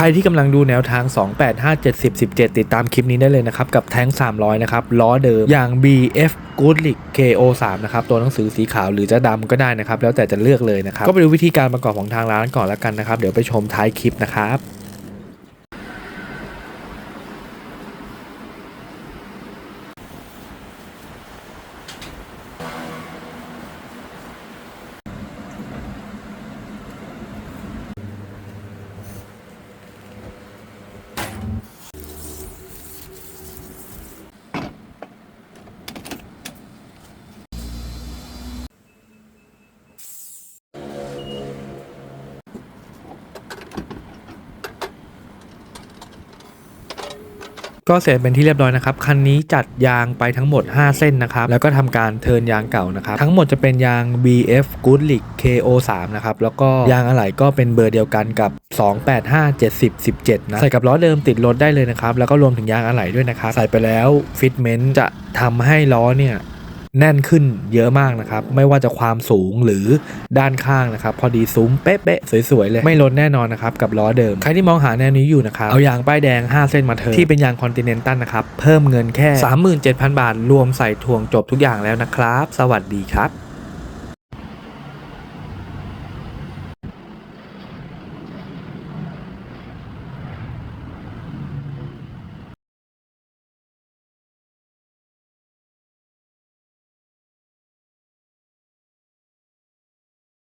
ใครที่กำลังดูแนวทาง 2 8 5 7 0 17 ติดตามคลิปนี้ได้เลยนะครับ กับแท้ง 300 นะครับ ล้อเดิมอย่าง BF Goodlick KO 3 นะครับ ตัวหนังสือสีขาวหรือจะดำก็ได้นะครับ แล้วแต่จะเลือกเลยนะครับ ก็ไปดูวิธีการประกอบของทางร้านก่อนแล้วกันนะครับ เดี๋ยวไปชมท้ายคลิปนะครับ ก็เสร็จเป็นที่เรียบร้อยนะครับ คันนี้จัดยางไปทั้งหมด 5 เส้นนะครับ แล้วก็ทำการเทินยางเก่านะครับ ทั้งหมดจะเป็นยาง BF Goodlick KO 3 นะครับ แล้วก็ยางอะไหล่ก็เป็นเบอร์เดียวกันกับ 285 70 17 นะ ใส่กับล้อเดิมติดรถได้เลยนะครับ แล้วก็รวมถึงยางอะไหล่ด้วยนะครับ ใส่ไปแล้วฟิตเมนต์จะทำให้ล้อเนี่ย แน่นขึ้นเยอะมากนะครับ ไม่ว่าจะความสูงหรือด้านข้างนะครับ พอดีซุ้มเป๊ะๆสวยๆเลย ไม่ลดแน่นอนนะครับกับล้อเดิม ใครที่มองหาแนวนี้อยู่นะครับ เอายางป้ายแดง 5 เส้นมาเถอะที่เป็นยางคอนติเนนตัลนะครับ เพิ่มเงินแค่ 37,000 บาท รวมใส่ทวงจบทุกอย่างแล้วนะครับ สวัสดีครับ